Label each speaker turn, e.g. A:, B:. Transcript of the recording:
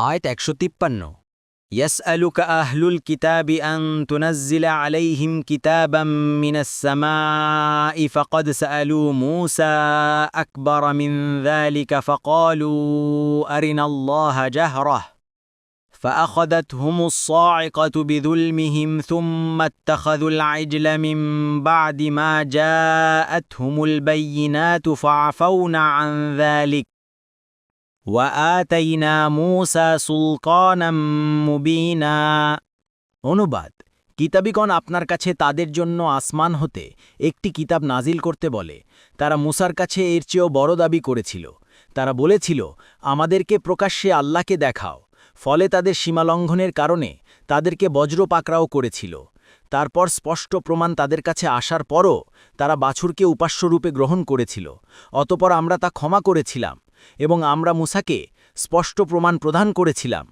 A: আয়ত একশো তিপ্পান্ন يسألك أهل الكتاب أن تنزل عليهم كتابا من السماء فقد سألوا موسى أكبر من ذلك فقالوا أرنا الله جهرة فأخذتهم الصاعقة بظلمهم ثم اتخذوا العجل من بعد ما جاءتهم البينات فعفونا عن ذلك অনুবাদ, কিতাবিগণ আপনার কাছে তাদের জন্য আসমান হতে একটি কিতাব নাজিল করতে বলে। তারা মুসার কাছে এর চেয়েও বড় দাবি করেছিল। তারা বলেছিল, আমাদেরকে প্রকাশ্যে আল্লাহকে দেখাও। ফলে তাদের সীমালঙ্ঘনের কারণে তাদেরকে বজ্র পাকরাও করেছিল। তারপর স্পষ্ট প্রমাণ তাদের কাছে আসার পরও তারা বাছুরকে উপাস্যরূপে গ্রহণ করেছিল। অতপর আমরা তা ক্ষমা করেছিলাম। এবং আমরা মুসাকে স্পষ্ট প্রমাণ প্রদান করেছিলাম।